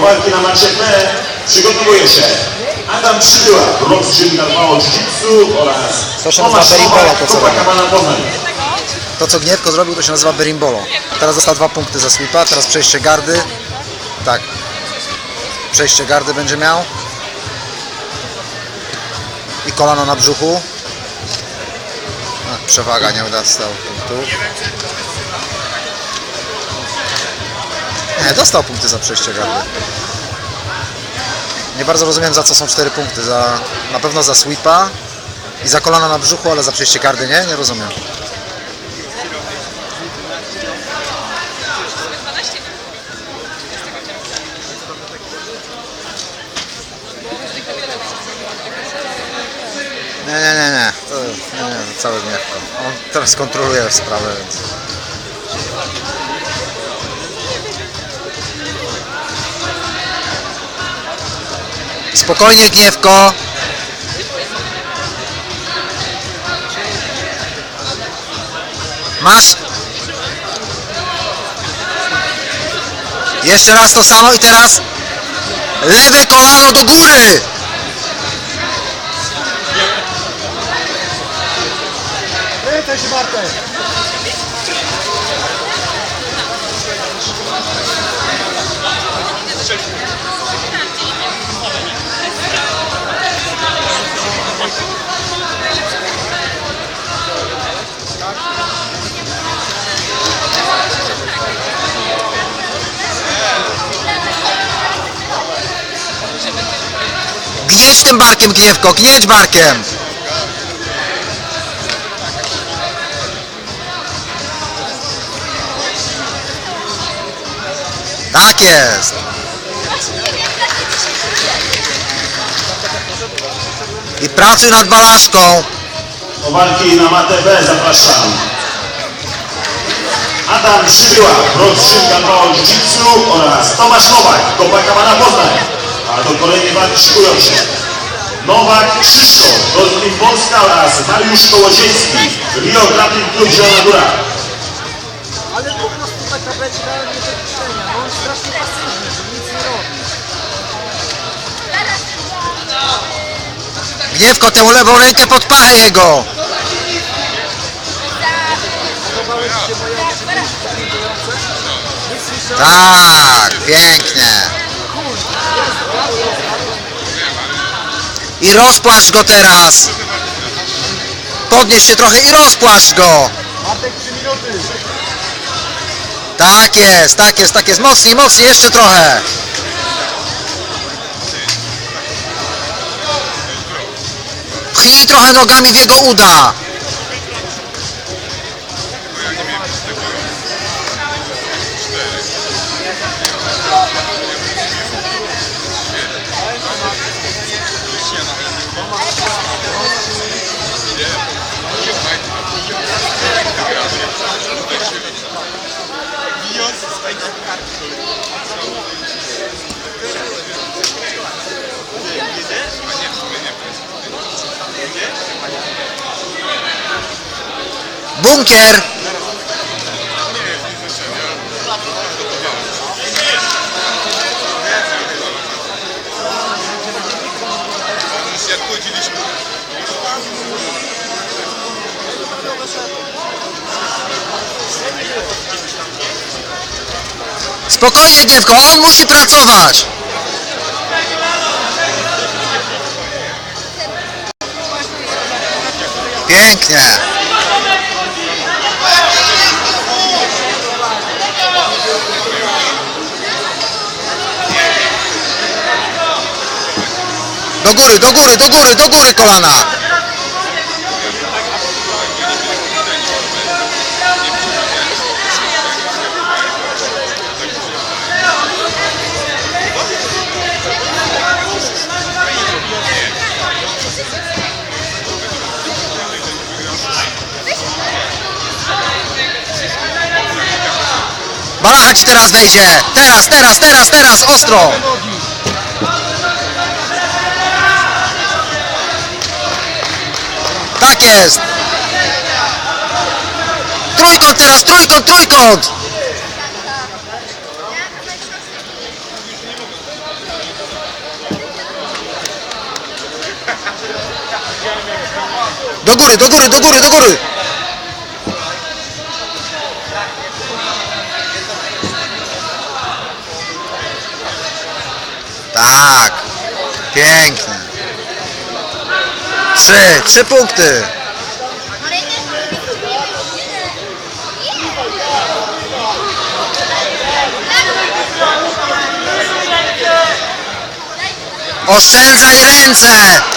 walki na macie B przygotowuje się Adam Przybyła, Rockrzym Galmało Jiu-Jitsu oraz To się Tomasz nazywa Berimbolo, to co Copacabana Poznań. To co Gniewko zrobił to się nazywa berimbolo. Teraz dostał dwa punkty za sweepa, teraz przejście gardy. Tak. Przejście gardy będzie miał. I kolano na brzuchu. A, przewaga nie dostał punktów. Nie, dostał punkty za przejście gardy. Nie bardzo rozumiem za co są cztery punkty. Za, na pewno za sweepa i za kolana na brzuchu, ale za przejście gardy nie? Nie rozumiem. Nie, nie, nie, nie. To, nie, nie, to całe gniewko. On teraz kontroluje sprawę, więc... Spokojnie, gniewko. Masz. Jeszcze raz to samo i teraz lewe kolano do góry. Gnieć tym barkiem, gniewko, gnieć barkiem. Tak jest. I pracuj nad balaszką. Do walki na matę B zapraszam Adam Przybyła, Rockrzym Galmało Jiu-Jitsu oraz Tomasz Nowak, Copacabana Poznań. A do kolejnej walki szykują się Nowak Krzysztof, Rozwój Polska oraz Mariusz Kołodziejski, Rio Grappling Club Zielona Góra. Ale po prostu taka beczka nie do piszenia, no on strasznie pasywny, że nic nie robi. Gniewko, tę lewą rękę pod pachę jego. Tak, pięknie. I rozpłaszcz go teraz. Podnieś się trochę i rozpłaszcz go. Bartek 3 minuty. Tak jest, tak jest, tak jest. Mocniej, mocniej, jeszcze trochę. Pchnij trochę nogami w jego uda. Spokojnie, dziewko, on musi pracować. Pięknie. Do góry, do góry, do góry, do góry kolana. Balacha Balacz teraz wejdzie! Teraz, teraz, teraz, teraz! Ostro! Tak jest! Trójkąt teraz, trójkąt, trójkąt! Do góry, do góry, do góry, do góry! Tak, pięknie. Trzy, trzy punkty. Oszczędzaj ręce!